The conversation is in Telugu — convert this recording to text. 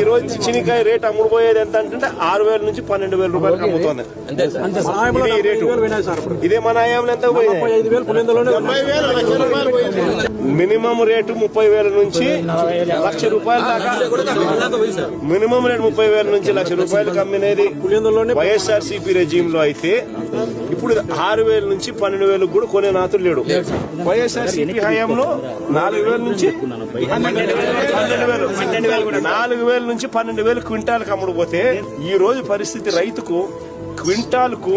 ఈ రోజు చినికాయ రేట్ అమ్ముడుపోయేది ఎంత అంటే ఆరు వేల నుంచి పన్నెండు వేల రూపాయలకు అమ్ముతుంది. ఇది ఈ రేటు. ఇదే మన ఆయంలో ఎంత పోయింది. మినిమం రేటు ముప్పై వేల నుంచి లక్ష రూపాయల దాకా. మినిమం రేటు ముప్పై వేల నుంచి లక్ష రూపాయలకు అమ్మినది వైఎస్ఆర్ సిపి రెజీమ్లో అయితే ఇప్పుడు ఆరు వేల నుంచి పన్నెండు వేలకు కూడా కొనే నాతుడు లేడు. వైఎస్ఆర్ సిపి హయాంలో నాలుగు వేల నుంచి పన్నెండు వేలు నాలుగు వేల నుంచి పన్నెండు వేలు క్వింటాల్కి అమ్ముడుపోతే ఈ రోజు పరిస్థితి రైతుకు క్వింటాల్కు